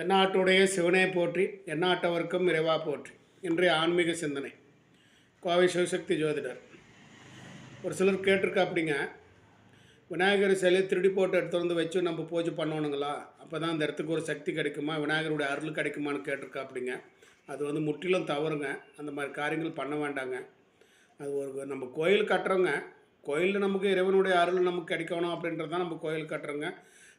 தென்னாட்டுடைய சிவனே போற்றி எந்நாட்டவர்க்கும் இறைவா போற்றி இன்றைய ஆன்மீக சிந்தனை. கோவை சிவசக்தி ஜோதிடர். ஒரு சிலர் கேட்டிருக்கா அப்படிங்க விநாயகர் சிலையை திருடி போட்டு எடுத்து வந்து வச்சு நம்ம பூஜை பண்ணணுங்களா? அப்போ தான் அந்த இடத்துக்கு ஒரு சக்தி கிடைக்குமா? விநாயகருடைய அருள் கிடைக்குமான்னு கேட்டிருக்கா அப்படிங்க அது வந்து முற்றிலும் தவறுங்க. அந்த மாதிரி காரியங்கள் பண்ண வேண்டாங்க. அது ஒரு நம்ம கோயில் கட்டுறோங்க. கோயிலில் நமக்கு இறைவனுடைய அருள் நமக்கு கிடைக்கணும் அப்படின்றது தான் நம்ம கோயில் கட்டுறோங்க.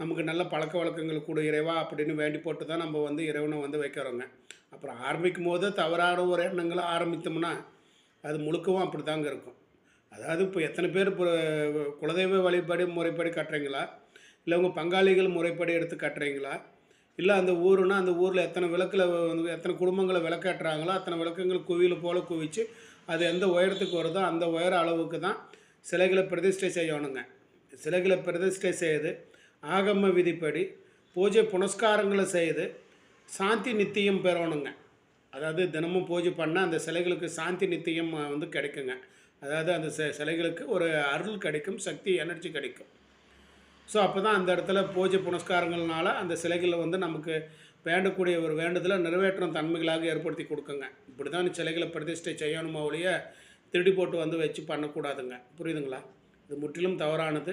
நமக்கு நல்ல பழக்க வழக்கங்கள் கூட இறைவா அப்படின்னு வேண்டி போட்டு தான் நம்ம வந்து இறைவனை வந்து வைக்கிறோங்க. அப்புறம் ஆரம்பிக்கும் போது தவறான ஒரு எண்ணங்களை ஆரம்பித்தோம்னா அது முழுக்கவும் அப்படி தாங்க இருக்கும். அதாவது இப்போ எத்தனை பேர் இப்போ குலதெய்வ வழிபாடு முறைப்படி கட்டுறீங்களா? இல்லை உங்கள் பங்காளிகள் முறைப்படி எடுத்து கட்டுறீங்களா? இல்லை அந்த ஊருனா அந்த ஊரில் எத்தனை விளக்கில் வந்து எத்தனை குடும்பங்களை விளக்கேற்றுறாங்களோ அத்தனை விளக்குங்கள் குவியில் போல் குவிச்சு அது எந்த உயரத்துக்கு வருதோ அந்த உயர அளவுக்கு தான் சிலைகளை பிரதிஷ்டை செய்யணுங்க. சிலைகளை பிரதிஷ்டை செய்யுது ஆகம விதிப்படி பூஜை புனஸ்காரங்களை செய்து சாந்தி நித்தியம் பெறணுங்க. அதாவது தினமும் பூஜை பண்ணால் அந்த சிலைகளுக்கு சாந்தி நித்தியம் வந்து கிடைக்குங்க. அதாவது அந்த சிலைகளுக்கு ஒரு அருள் கிடைக்கும் சக்தி எனர்ஜி கிடைக்கும். ஸோ அப்போ தான் அந்த இடத்துல பூஜை புனஸ்காரங்கள்னால அந்த சிலைகளை வந்து நமக்கு வேண்டக்கூடிய ஒரு வேண்டுதலை நிறைவேற்றும் தன்மைகளாக ஏற்படுத்தி கொடுக்குங்க. இப்படி தான் சிலைகளை பிரதிஷ்டை செய்யணுமா ஒழிய திருடி போட்டு வந்து வச்சு பண்ணக்கூடாதுங்க. புரியுதுங்களா? இது முற்றிலும் தவறானது.